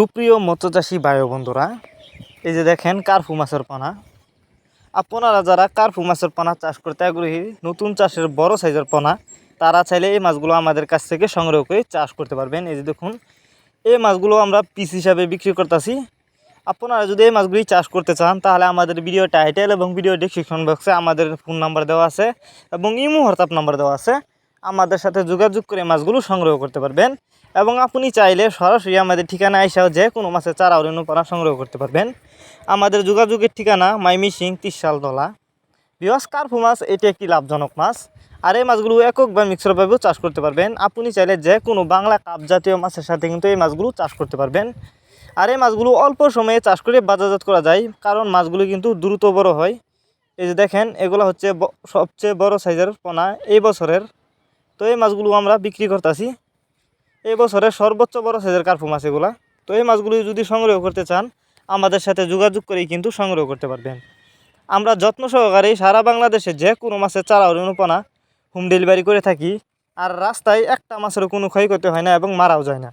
সুপ্রিয় মৎস্যচাষী বায়ু বন্ধুরা, এই যে দেখেন কার্ফু মাছের পানা। আপনারা যারা কার্ফু মাছের পানা চাষ করতে আগ্রহী, নতুন চাষের বড় সাইজের পানা, তারা চাইলে এই মাছগুলো আমাদের কাছ থেকে সংগ্রহ করে চাষ করতে পারবেন। এই যে দেখুন, এই মাছগুলো আমরা পিস হিসাবে বিক্রি করতেছি। আপনারা যদি এই মাছগুলি চাষ করতে চান, তাহলে আমাদের ভিডিও টাইটেল এবং ভিডিও ডিসক্রিপশন বক্সে আমাদের ফোন নাম্বার দেওয়া আছে এবং ইমো হোয়াটসঅ্যাপ নাম্বার দেওয়া আছে। আমাদের সাথে যোগাযোগ করে মাছগুলো সংগ্রহ করতে পারবেন। এবং আপনি চাইলে সরাসরি আমাদের ঠিকানা এসেও যে কোনো মাছের চারা অনুপানা সংগ্রহ করতে পারবেন। আমাদের যোগাযোগের ঠিকানা মাইমিসিং তিরশালতলা বিহস কার্ফু মাছ, এটি একটি লাভজনক মাছ। আর এই মাছগুলো একক বা মিক্সরভাবেও চাষ করতে পারবেন। আপনি চাইলে যে কোনো বাংলা কাপ জাতীয় মাছের সাথে কিন্তু এই মাছগুলো চাষ করতে পারবেন। আর এই মাছগুলো অল্প সময়ে চাষ করে বাজারজাত করা যায়, কারণ মাছগুলো কিন্তু দ্রুত বড় হয়। এই যে দেখেন, এগুলো হচ্ছে সবচেয়ে বড় সাইজের পোনা এই বছরের। তো এই মাছগুলো আমরা বিক্রি করতেছি। এই বছরে সর্বোচ্চ বড় সাইজের কার্পু মাছ এগুলা। তো এই মাছগুলি যদি সংগ্রহ করতে চান, আমাদের সাথে যোগাযোগ করেই কিন্তু সংগ্রহ করতে পারবেন। আমরা যত্ন সহকারে সারা বাংলাদেশে যে কোনো মাছের চারা অনুপনা হোম ডেলিভারি করে থাকি। আর রাস্তায় একটা মাছেরও কোনো ক্ষয়ক্ষতি হয় না এবং মারাও যায় না।